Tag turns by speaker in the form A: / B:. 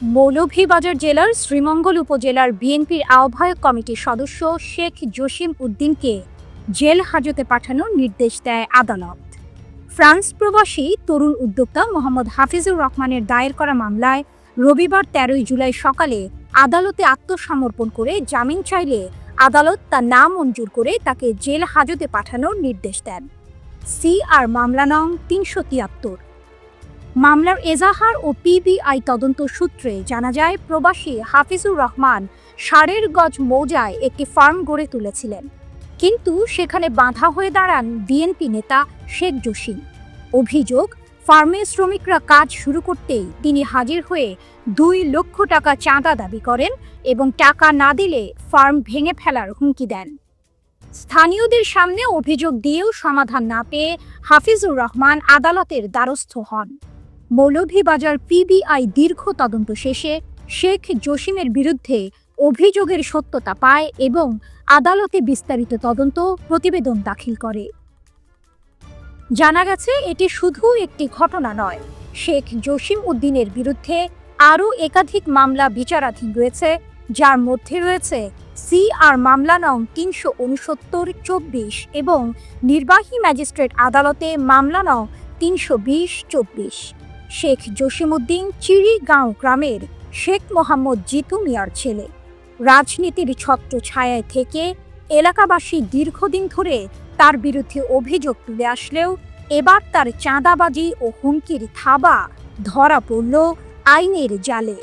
A: মৌলভীবাজার জেলার শ্রীমঙ্গল উপজেলার বিএনপির আহ্বায়ক কমিটির সদস্য শেখ জসিম উদ্দিনকে জেল হাজতে পাঠানোর নির্দেশ দেয় আদালত। ফ্রান্স প্রবাসী তরুণ উদ্যোক্তা মোহাম্মদ হাফিজুর রহমানের দায়ের করা মামলায় রবিবার তেরোই জুলাই সকালে আদালতে আত্মসমর্পণ করে জামিন চাইলে আদালত তার নাম মঞ্জুর করে তাকে জেল হাজতে পাঠানোর নির্দেশ দেন। সি আর মামলা নং তিনশো তিয়াত্তর। মামলার এজাহার ও পিবিআই তদন্ত সূত্রে জানা যায়, প্রবাসী হাফিজুর রহমান সারের গজ মৌজায় একটি ফার্ম গড়ে তুলেছিলেন। কিন্তু সেখানে বাধা হয়ে দাঁড়ান বিএনপি নেতা শেখ জসিম। অভিযোগ, ফার্মে শ্রমিকরা কাজ শুরু করতেই তিনি হাজির হয়ে দুই লক্ষ টাকা চাঁদা দাবি করেন এবং টাকা না দিলে ফার্ম ভেঙে ফেলার হুমকি দেন। স্থানীয়দের সামনে অভিযোগ দিয়েও সমাধান না পেয়ে হাফিজুর রহমান আদালতের দ্বারস্থ হন। মৌলভীবাজার পিবিআই দীর্ঘ তদন্ত শেষে শেখ জসিমের বিরুদ্ধে অভিযোগের সত্যতা পায় এবং আদালতে বিস্তারিত তদন্ত প্রতিবেদন দাখিল করে। জানা গেছে, এটি শুধু একটি ঘটনা নয়। শেখ জসিম উদ্দিনের বিরুদ্ধে আরও একাধিক মামলা বিচারাধীন রয়েছে, যার মধ্যে রয়েছে সি আর মামলা নং তিনশো উনসত্তর, চব্বিশ এবং নির্বাহী ম্যাজিস্ট্রেট আদালতে মামলা নং তিনশো বিশ, চব্বিশ। শেখ জসিমউদ্দিন চিড়িগাঁও গ্রামের শেখ মোহাম্মদ জিতু মিয়ার ছেলে। রাজনীতির ছত্র ছায়ায় থেকে এলাকাবাসী দীর্ঘদিন ধরে তার বিরুদ্ধে অভিযোগ তুলে আসলেও এবার তার চাঁদাবাজি ও হুমকির থাবা ধরা পড়ল আইনের জালে।